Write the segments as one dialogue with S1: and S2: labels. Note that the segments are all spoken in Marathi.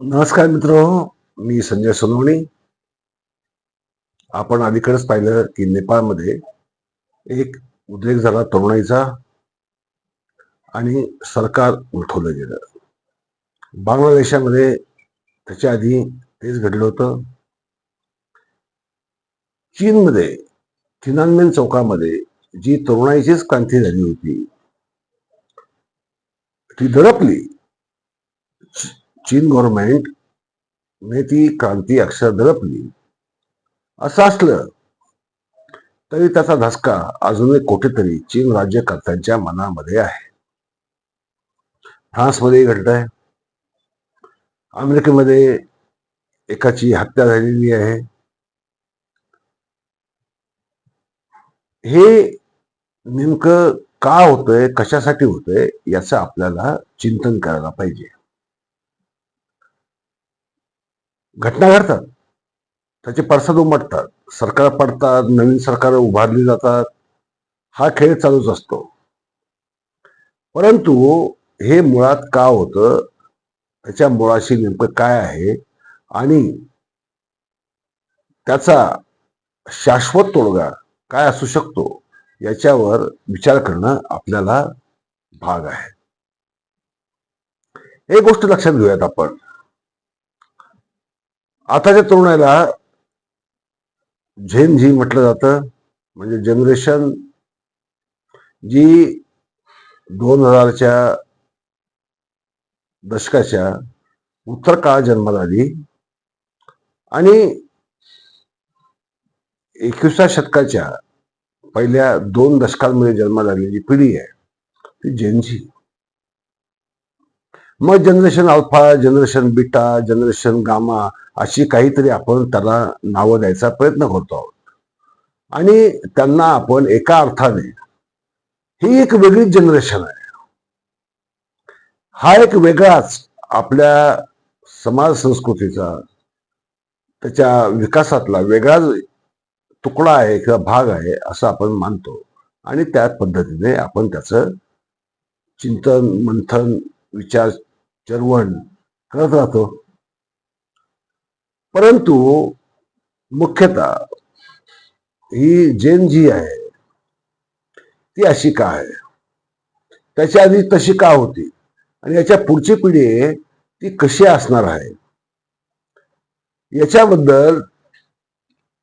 S1: नमस्कार मित्र मी संजय सोनवणे. आपण अलीकडेच पाहिलं की नेपाळमध्ये एक उद्रेक झाला तरुणाईचा आणि सरकार उलथवलं गेलं. बांगलादेशामध्ये त्याच्या आधी तेच घडलं होतं. चीनमध्ये थिनानमेन चौकामध्ये जी तरुणाईचीच क्रांती झाली होती ती दडपली. चीन गव्हर्नमेंट ने ती क्रांती अक्षर दडपली असं असलं तरी त्याचा धसका अजूनही कुठेतरी चीन राज्यकर्त्यांच्या मनामध्ये आहे. फ्रान्समध्ये घडत आहे. अमेरिकेमध्ये एकाची हत्या झालेली आहे. हे नेमकं का होतंय कशासाठी होतंय याचं आपल्याला चिंतन करायला पाहिजे. घटना घडतात. त्याचे पडसाद उमटतात. सरकार पडतात नवीन सरकार उभारली जातात. हा खेळ चालूच असतो. परंतु हे मुळात का होतं? त्याच्या मुळाशी नेमकं काय आहे? आणि त्याचा शाश्वत तोडगा काय असू शकतो? याच्यावर विचार करणं आपल्याला भाग आहे. एक गोष्ट लक्षात घेऊयात आपण. आताच्या तरुणाला झेन झी म्हटलं जातं. म्हणजे जनरेशन जी दोन हजारच्या दशकाच्या उत्तर काळ जन्माला आली. आणि एकविसाव्या शतकाच्या पहिल्या दोन दशकांमध्ये जन्माला आलेली पिढी आहे ती झेन झी. मग generation alpha generation beta generation gamma अशी काहीतरी आपण त्याला नावं द्यायचा प्रयत्न करतो आहोत. आणि त्यांना आपण एका अर्थाने ही एक वेगळीच जनरेशन आहे. हा एक वेगळाच आपल्या समाज संस्कृतीचा त्याच्या विकासातला वेगळाच तुकडा आहे किंवा भाग आहे असं आपण मानतो. आणि त्या पद्धतीने आपण त्याचं चिंतन मंथन विचार चरवण करत राहतो. परंतु मुख्यतः ही जैन जी आहे ती अशी का आहे? त्याच्या आधी तशी का होती? आणि याच्या पुढची पिढी ती कशी असणार आहे? याच्याबद्दल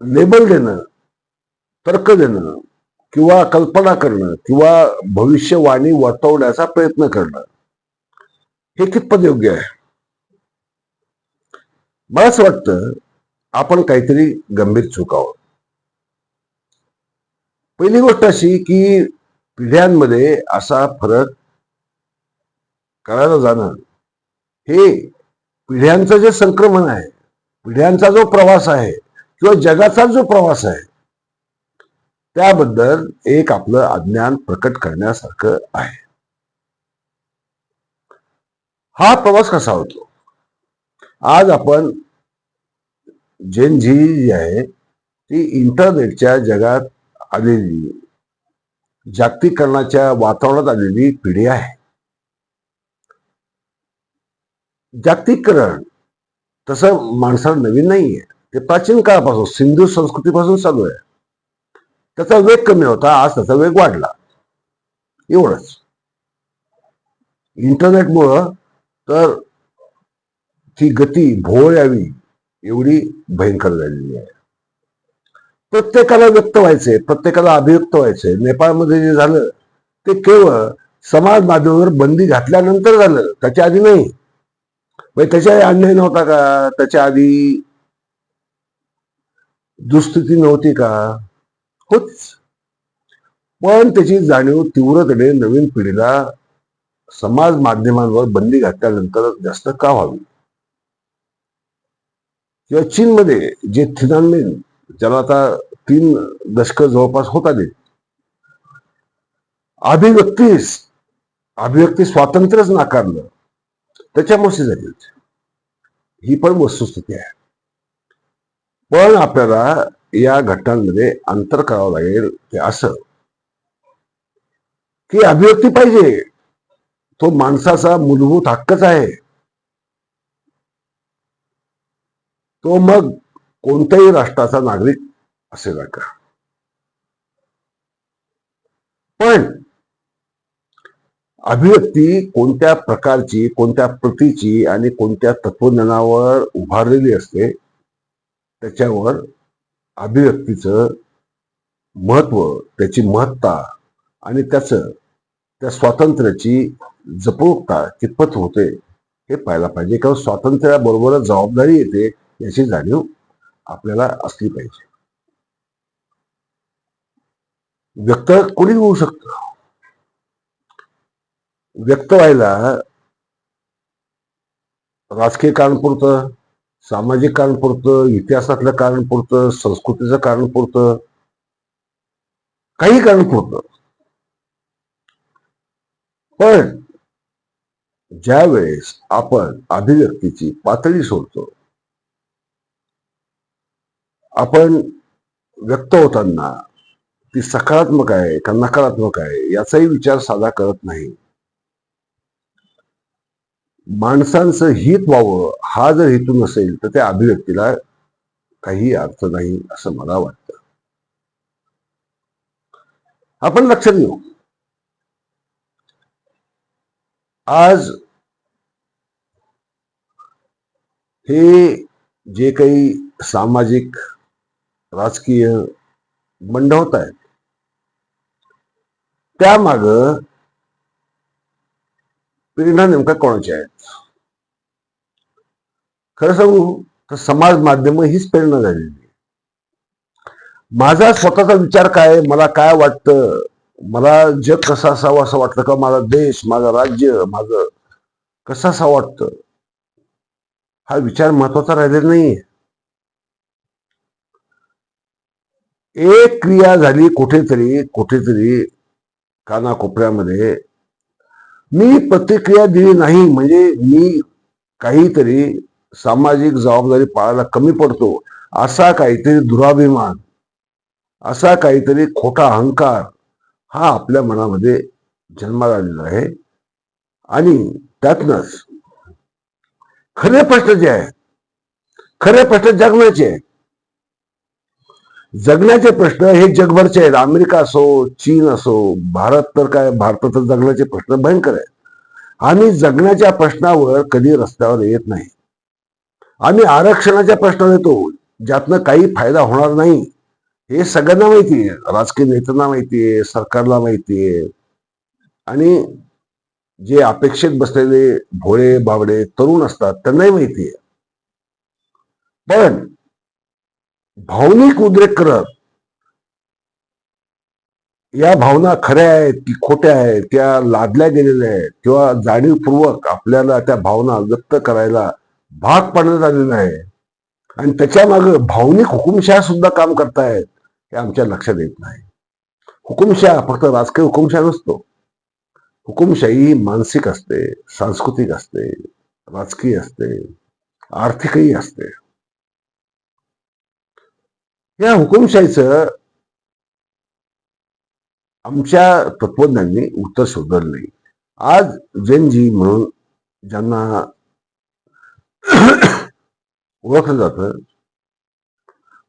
S1: लेबल देणं तर्क देणं किंवा कल्पना करणं किंवा भविष्यवाणी वर्तवण्याचा प्रयत्न करणं हे कितपत योग्य आहे? मला असं वाटतं आपण काहीतरी गंभीर चुकावं पहिली गोष्ट अशी की पिढ्यांमध्ये असा फरक करायला जाणं हे पिढ्यांचं जे संक्रमण आहे पिढ्यांचा जो प्रवास आहे किंवा जगाचा जो प्रवास आहे त्याबद्दल एक आपलं अज्ञान प्रकट करण्यासारखं आहे. हा प्रवास कसा होतो? आज आपण जेन जी जी आहे ती इंटरनेटच्या जगात आलेली जागतिकरणाच्या वातावरणात आलेली पिढी आहे. जागतिकरण तसं माणसाला नवीन नाहीये. ते प्राचीन काळापासून सिंधू संस्कृतीपासून चालू आहे. त्याचा वेग कमी होता आज त्याचा वेग वाढला. एवढंच. इंटरनेटमुळं तर ती गती भोळ यावी एवढी भयंकर झालेली आहे. प्रत्येकाला व्यक्त व्हायचंय प्रत्येकाला अभिव्यक्त व्हायचंय. नेपाळमध्ये जे झालं ते केवळ समाज माध्यमावर बंदी घातल्यानंतर झालं त्याच्या आधी नाही. म्हणजे त्याच्या आधी अन्याय नव्हता का? त्याच्या आधी दुस्थिती नव्हती का? होच. पण त्याची जाणीव तीव्रतेने नवीन पिढीला समाज माध्यमांवर बंदी घातल्यानंतर जास्त का व्हावी? किंवा चीनमध्ये जे थिनानमेन ज्याला आता तीन दशक जवळपास होत आले अभिव्यक्तीस अभिव्यक्ती स्वातंत्र्यच नाकारलं त्याच्यामुळे झाली ही पण वस्तुस्थिती आहे. पण आपल्याला या घटनांमध्ये अंतर करावं लागेल ते असं की अभिव्यक्ती पाहिजे. तो माणसाचा मूलभूत हक्कच आहे. तो मग कोणत्याही राष्ट्राचा नागरिक असेल का? पण अभिव्यक्ती कोणत्या प्रकारची कोणत्या प्रतीची आणि कोणत्या तत्वज्ञानावर उभारलेली असते त्याच्यावर अभिव्यक्तीचं महत्त्व त्याची महत्ता आणि त्याचं त्या स्वातंत्र्याची जपवता कितपत होते? हे पाहायला पाहिजे. किंवा स्वातंत्र्याबरोबरच जबाबदारी येते याची जाणीव आपल्याला असली पाहिजे. व्यक्त कोणी होऊ शकत? व्यक्त व्हायला राजकीय कारण पुरतं सामाजिक कारण पुरतं इतिहासातलं कारण पुरतं संस्कृतीचं कारण पुरतं काही कारण पुरतं. पण ज्या वेळेस आपण अभिव्यक्तीची पातळी सोडतो आपण व्यक्त होताना ती सकारात्मक आहे का नकारात्मक आहे याचाही विचार साधा करत नाही. माणसांचं हित व्हावं हा जर हेतू नसेल तर त्या अभिव्यक्तीला काही अर्थ नाही असं मला वाटतं. आपण लक्षात घेऊ. आज हे जे काही सामाजिक राजकीय मंडवत आहेत त्यामाग प्रेरणा नेमका कोणाची आहेत? खरं सांगू तर समाज माध्यम हीच प्रेरणा झालेली माझा स्वतःचा विचार काय मला काय वाटतं मला जग कसा असावं असं वाटलं का? माझा देश माझं राज्य माझं कसं असा वाटतं? हा विचार महत्त्वाचा राहिलेला नाहीये. एक क्रिया झाली कुठेतरी कुठेतरी कानाकोपऱ्यामध्ये. मी प्रतिक्रिया दिली नाही म्हणजे मी काहीतरी सामाजिक जबाबदारी पाळायला कमी पडतो. असा काहीतरी दुराभिमान असा काहीतरी खोटा अहंकार हा आपल्या मनामध्ये जन्माला आलेला आहे. आणि त्यातनच खरे प्रश्न जे आहे खरे प्रश्न जगण्याचे जगण्याचे प्रश्न हे जगभरचे आहेत. अमेरिका असो चीन असो भारत तर काय भारतात तर जगण्याचे प्रश्न भयंकर आहेत. आम्ही जगण्याच्या प्रश्नावर कधी रस्त्यावर येत नाही. आम्ही आरक्षणाच्या प्रश्नावर येतो ज्यातनं काही फायदा होणार नाही. हे सगळ्यांना माहिती आहे. राजकीय नेत्यांना माहिती आहे सरकारला माहिती आहे. आणि जे अपेक्षित बसलेले भोळे बाबडे तरुण असतात त्यांनाही माहिती आहे. पण भावनिक उद्रेक करत या भावना खऱ्या आहेत की खोट्या आहेत त्या लादल्या गेलेल्या आहेत किंवा जाणीवपूर्वक आपल्याला त्या भावना व्यक्त करायला भाग पाडण्यात आलेला आहे. आणि त्याच्यामागे भावनिक हुकुमशहा सुद्धा काम करतायत. हे आमच्या लक्षात येत नाही. हुकुमशाह फक्त राजकीय हुकुमशाह नसतो. हुकुमशाही ही मानसिक असते सांस्कृतिक असते राजकीय असते आर्थिकही असते. या हुकुमशाहीचं आमच्या तत्वज्ञांनी उत्तर शोधलं नाही आज जैनजी म्हणून ज्यांना ओळखलं जातं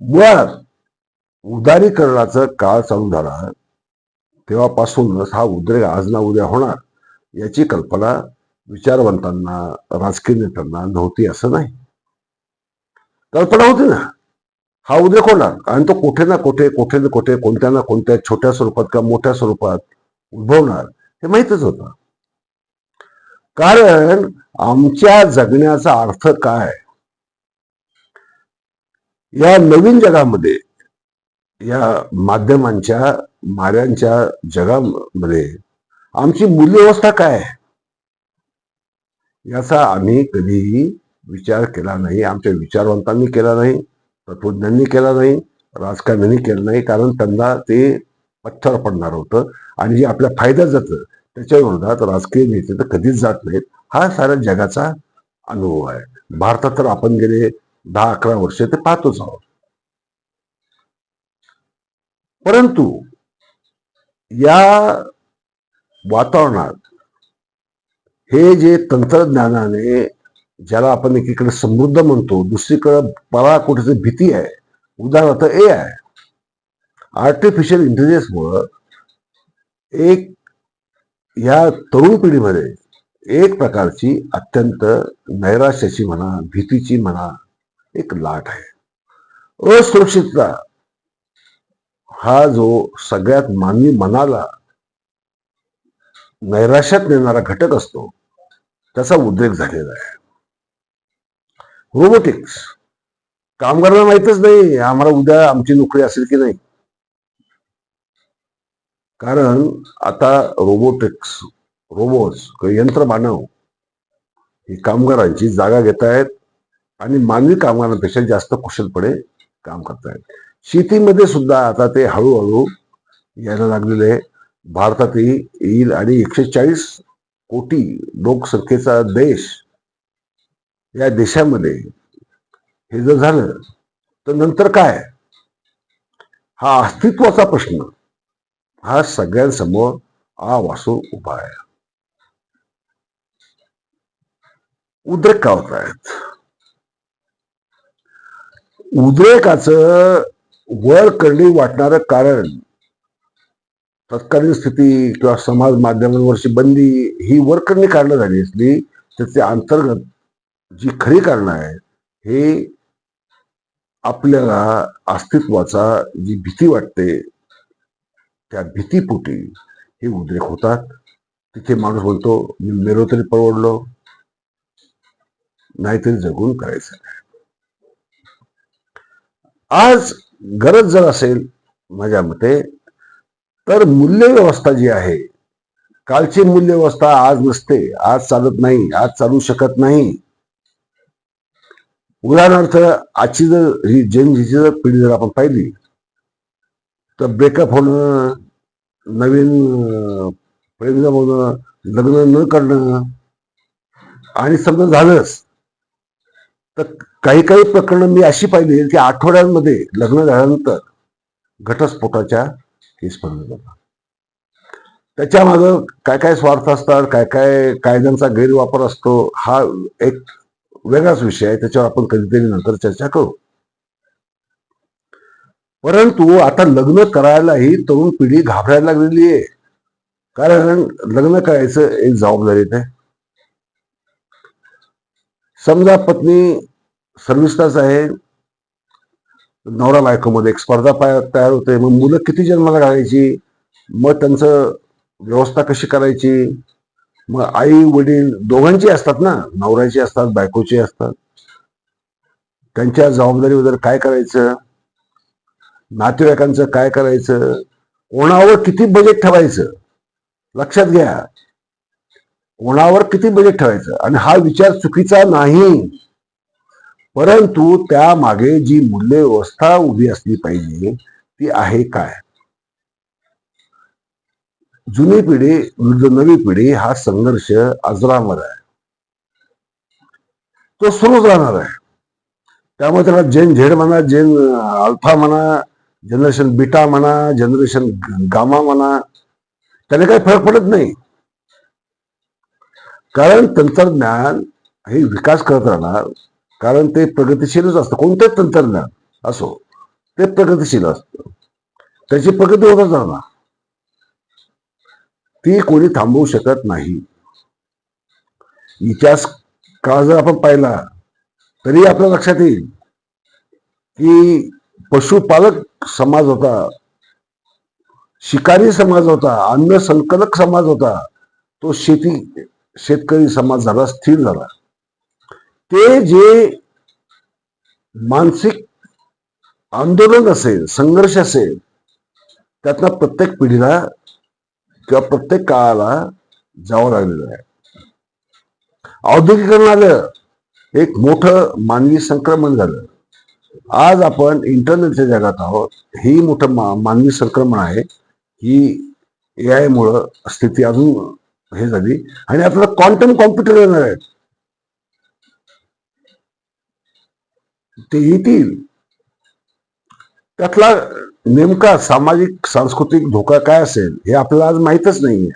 S1: मुळात उदारीकरणाचा काळ चालू झाला. तेव्हापासूनच हा उद्रेक आज ना उद्या होणार याची कल्पना विचारवंतांना राजकीय नेत्यांना नव्हती असं नाही. कल्पना होती ना. हा उद्रेक होणार आणि तो कुठे ना कुठे कुठे ना कुठे कोणत्या ना कोणत्या छोट्या स्वरूपात किंवा मोठ्या स्वरूपात उद्भवणार हे माहितच होतं. कारण आमच्या जगण्याचा अर्थ काय? या नवीन जगामध्ये या माध्यमांच्या माऱ्यांच्या जगामध्ये आमची मूल्यव्यवस्था काय आहे? याचा आम्ही कधीही विचार केला नाही. आमच्या विचारवंतांनी केला नाही तत्वज्ञांनी केला नाही राजकारण्यांनी केलं नाही कारण त्यांना ते पत्थर पडणार होतं. आणि जे आपल्या फायद्यात जातं त्याच्या विरोधात राजकीय नेते तर कधीच जात नाहीत. हा साऱ्या जगाचा अनुभव आहे. भारतात तर आपण गेले दहा अकरा वर्ष ते पाहतोच आहोत. परंतु या वातावरणात हे जे तंत्रज्ञानाने ज्याला आपण एकीकडे समृद्ध म्हणतो दुसरीकडे मला कुठेतरी भीती आहे. उदाहरणार्थ ए आहे आर्टिफिशियल इंटेलिजन्समुळं एक या तरुण पिढीमध्ये एक प्रकारची अत्यंत नैराश्याची म्हणा भीतीची म्हणा एक लाट आहे. असुरक्षितता हा जो सगळ्यात मानवी मनाला नैराश्यात नेणारा घटक असतो त्याचा उद्रेक झालेला आहे. रोबोटिक्स कामगारांना माहितच नाही आम्हाला उद्या आमची नोकरी असेल की नाही. कारण आता रोबोटिक्स रोबोट्स यंत्र मानव ही कामगारांची जागा घेत आहेत आणि मानवी कामगारांपेक्षा जास्त कुशलपणे काम करतायत. शेतीमध्ये सुद्धा आता ते हळूहळू यायला लागलेले आहे. भारतात येईल आणि एकशे चाळीस कोटी लोकसंख्येचा देश या देशामध्ये हे जर झालं तर नंतर काय? हा अस्तित्वाचा प्रश्न हा सगळ्यांसमोर आ वासू उभा आहे. उद्रेक का होत आहेत? उद्रेकाचं वर करणी वाटणारं कारण. तत्कालीन स्थिती किंवा समाज माध्यमांवरची बंदी ही वरकरणी कारणं झाली असली त्याचे अंतर्गत जी खरी कारणं आहेत हे आपल्याला अस्तित्वाचा जी भीती वाटते त्या भीतीपोटी हे उद्रेक होतात. तिथे माणूस बोलतो मी मेलो तरी परवडलो नाहीतरी जगून करायचं. आज गरज जर असेल माझ्या मते तर मूल्यव्यवस्था जी आहे कालची मूल्यव्यवस्था आज नसते आज चालत नाही आज चालू शकत नाही. उदाहरणार्थ आजची जर ही जनजीची जर पिढी जर आपण पाहिली तर ब्रेकअप होणं नवीन प्रेम जमवणं लग्न न करणं आणि समजा झालंच. तर काही काही प्रकरणं मी अशी पाहिली की आठवड्यांमध्ये लग्न झाल्यानंतर घटस्फोटाच्या केस बनवल्या जातात त्याच्या मागं काय काय स्वार्थ असतात काय काय कायद्यांचा गैरवापर असतो हा एक वेगळाच विषय आहे त्याच्यावर आपण कधीतरी नंतर चर्चा करू. परंतु आता लग्न करायलाही तरुण पिढी घाबरायला लागलेली आहे. कारण लग्न करायचं एक जबाबदारी आहे. समजा पत्नी सर्विसलाच आहे. नवरा बायकोमध्ये एक स्पर्धा तयार होते. मग मुलं किती जन्माला घालायची? मग त्यांचं व्यवस्था कशी करायची? मग आई वडील दोघांची असतात ना? नवऱ्याची असतात बायकोची असतात. त्यांच्या जबाबदारी वगैरे काय करायचं? नातेवाईकांचं काय करायचं? कोणावर किती बजेट ठेवायचं? लक्षात घ्या. कोणावर किती बजेट ठेवायचं? आणि हा विचार चुकीचा नाही. परंतु त्या मागे जी मूल्य व्यवस्था उभी असली पाहिजे ती आहे काय? जुनी पिढी विरुद्ध नवी पिढी हा संघर्ष अजरामर आहे. तो सुरूच राहणार आहे. त्यामुळे त्याला जेन झेड म्हणा जेन अल्फा म्हणा जनरेशन बिटा म्हणा जनरेशन गामा म्हणा त्याने काही फरक पडत नाही. कारण तंत्रज्ञान हे विकास करत राहणार कारण ते प्रगतिशीलच असतं. कोणतंच तंत्रज्ञान असो ते प्रगतिशील असतं. त्याची प्रगती होतच राहणार. ती कोणी थांबवू शकत नाही. इतिहास काळ जर आपण पाहिला तरी आपल्या लक्षात येईल की पशुपालक समाज होता शिकारी समाज होता अन्न संकलक समाज होता तो शेती शेतकरी समाज झाला स्थिर झाला. ते जे मानसिक आंदोलन असेल संघर्ष असेल त्यातनं प्रत्येक पिढीला किंवा प्रत्येक काळाला जावं लागलेलं आहे. औद्योगिकरण आलं एक मोठं मानवी संक्रमण झालं. आज आपण इंटरनेटच्या जगात आहोत ही मोठं मा, मानवी संक्रमण आहे. ही ए आयमुळं स्थिती अजून हे झाली. आणि आपल्याला क्वांटम कॉम्प्युटर येणार आहेत. ते येतील. त्यातला नेमका सामाजिक सांस्कृतिक धोका काय असेल हे आपल्याला आज माहीतच नाहीये.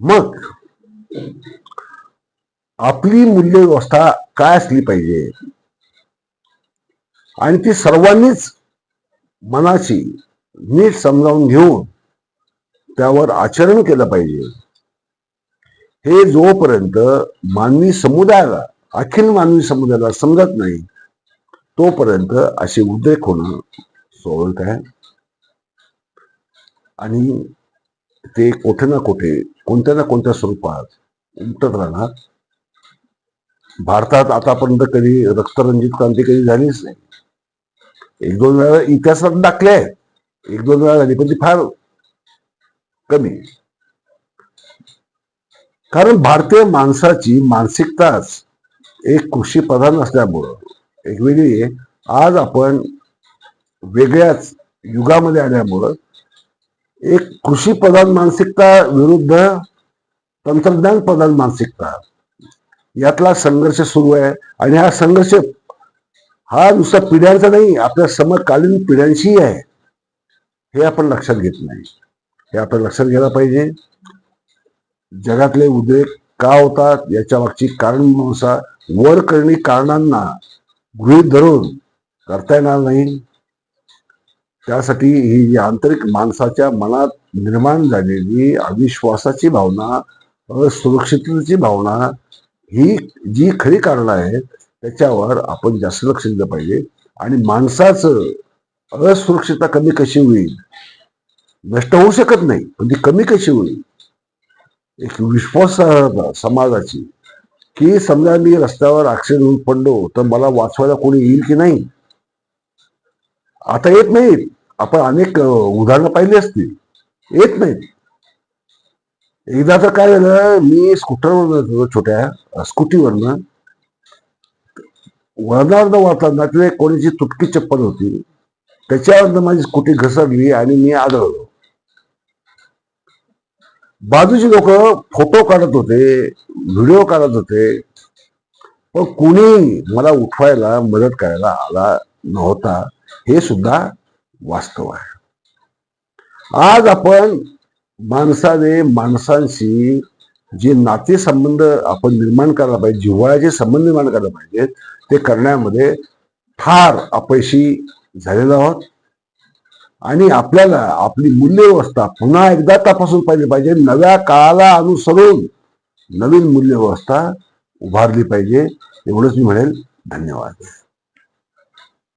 S1: मग आपली मूल्य व्यवस्था काय असली पाहिजे? आणि ती सर्वांनीच मनाची नीट समजावून घेऊन त्यावर आचरण केलं पाहिजे. हे जोपर्यंत मानवी समुदायाला अखिल मानवी समुदायाला समजत नाही तोपर्यंत असे उद्रेक होणं स्वाभाविक आहे. आणि ते कुठे ना कुठे कोणत्या ना कोणत्या स्वरूपात उमटत राहणार. भारतात आतापर्यंत कधी रक्तरंजित क्रांती कधी झालीच नाही. एक दोन वेळा इतिहासात दाखले एक दोन वेळा झाली पण ती फार कमी. कारण भारतीय माणसाची मानसिकताच एक कृषी प्रधान असल्यामुळं एक वेगळी आज आपण वेगळ्याच युगामध्ये आल्यामुळं एक कृषी प्रधान मानसिकता विरुद्ध तंत्रज्ञान प्रधान मानसिकता यातला संघर्ष सुरू आहे. आणि हा संघर्ष हा नुसता पिढ्यांचा नाही आपल्या समकालीन पिढ्यांशीही आहे. हे आपण लक्षात घेत नाही. हे आपण लक्षात घ्यायला पाहिजे. जगातले उद्रेक का होतात याच्या मागची कारण मीमांसा वर करणी कारणांना गृहित धरून करता येणार नाही. त्यासाठी ही जी आंतरिक माणसाच्या मनात निर्माण झालेली अविश्वासाची भावना असुरक्षिततेची भावना ही जी खरी कारणं आहेत त्याच्यावर आपण जास्त लक्ष दिलं पाहिजे. आणि माणसाचं असुरक्षितता कमी कशी होईल? नष्ट होऊ शकत नाही पण ती कमी कशी होईल? एक विश्वास समाजाची की समजा मी रस्त्यावर ऍक्सिडेंट होऊन पडलो तर मला वाचवायला कोणी येईल की नाही? आता येत नाहीत. आपण अनेक उदाहरणं पाहिली असतील. येत नाहीत. एकदा तर काय झालं मी स्कूटरवर छोट्या स्कूटीवरनं वळणावर वाहताना तिथे कोणीची तुटकी चप्पल होती त्याच्यावरनं माझी स्कूटी घसरली आणि मी आदळलो. बाजूची लोक फोटो काढत होते व्हिडिओ काढत होते. पण कुणी मला उठवायला मदत करायला आला नव्हता हे सुद्धा वास्तव आहे. आज आपण माणसाने माणसांशी जे नातेसंबंध आपण निर्माण करायला पाहिजे जिव्हाळ्याचे संबंध निर्माण करायला पाहिजेत ते करण्यामध्ये फार अपयशी झालेलो आहोत. आणि आपल्याला आपली मूल्यव्यवस्था पुन्हा एकदा तपासून पाहिली पाहिजे. नव्या काळाला अनुसरून नवीन मूल्यव्यवस्था उभारली पाहिजे. एवढंच मी म्हणेल. धन्यवाद.